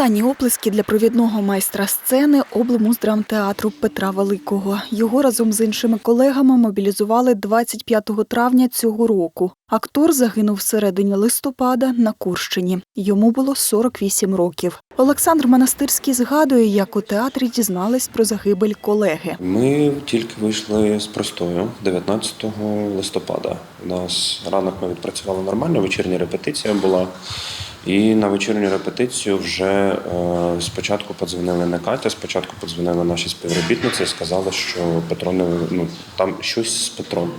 Останні оплески для провідного майстра сцени облмуздрамтеатру Петра Великого. Його разом з іншими колегами мобілізували 25 травня цього року. Актор загинув всередині листопада на Курщині. Йому було 48 років. Олександр Монастирський згадує, як у театрі дізнались про загибель колеги. Ми тільки вийшли з простою 19 листопада. У нас ранок ми відпрацювали нормально, вечірня репетиція була. І на вечірню репетицію вже е, спочатку подзвонили не Катя, спочатку подзвонили наші співробітниці сказали, що Петро не ну, там щось з Петром.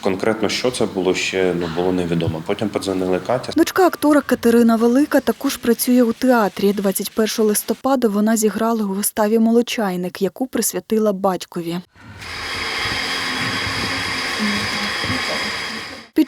Конкретно що це було ще ну, було невідомо. Потім подзвонили Катя. Дочка актора Катерина Велика також працює у театрі. 21 листопада вона зіграла у виставі Молочайник, яку присвятила батькові.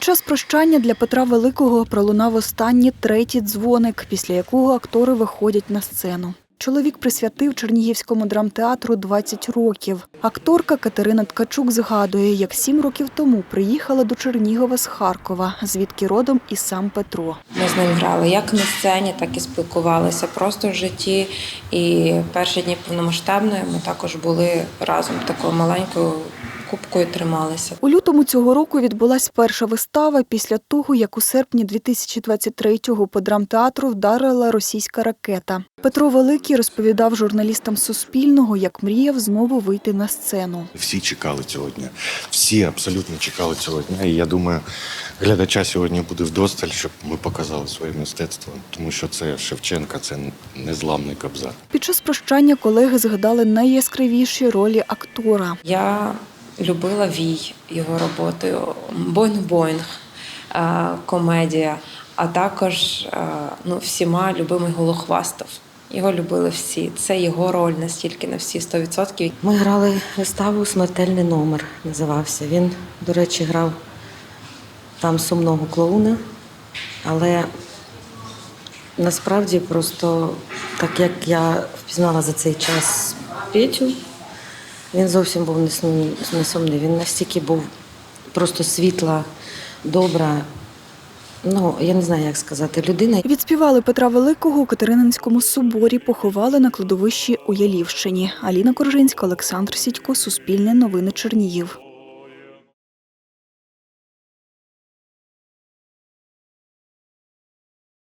Час прощання для Петра Великого пролунав останній третій дзвоник, після якого актори виходять на сцену. Чоловік присвятив Чернігівському драмтеатру 20 років. Акторка Катерина Ткачук згадує, як сім років тому приїхала до Чернігова з Харкова, звідки родом і сам Петро. Ми з ним грали як на сцені, так і спілкувалися просто в житті. І перші дні повномасштабної ми також були разом такою маленькою кубкою трималися. У лютому цього року відбулась перша вистава після того, як у серпні 2023-го по драмтеатру вдарила російська ракета. Петро Великий розповідав журналістам Суспільного, як мріяв знову вийти на сцену. Всі чекали цього дня. Всі абсолютно чекали цього дня. І я думаю, глядача сьогодні буде вдосталь, щоб ми показали своє мистецтво, тому що це Шевченка, це незламний кобзар. Під час прощання колеги згадали найяскравіші ролі актора. Я любила Вій його роботи, Боінг-Боінг, е, комедія, а також е, ну, всіма любимий Голохвастов. Його любили всі. Це його роль настільки на всі 100%. Ми грали виставу Смертельний номер називався. Він, до речі, грав там сумного клоуна, але насправді просто так як я впізнала за цей час Петю, він зовсім був не сумний. Він настільки був просто світла, добра. Ну, я не знаю, як сказати, людина, Відспівали Петра Великого у Катерининському соборі, поховали на кладовищі у Ялівщині. Аліна Коржинська, Олександр Сідько, Суспільне новини Чернігів.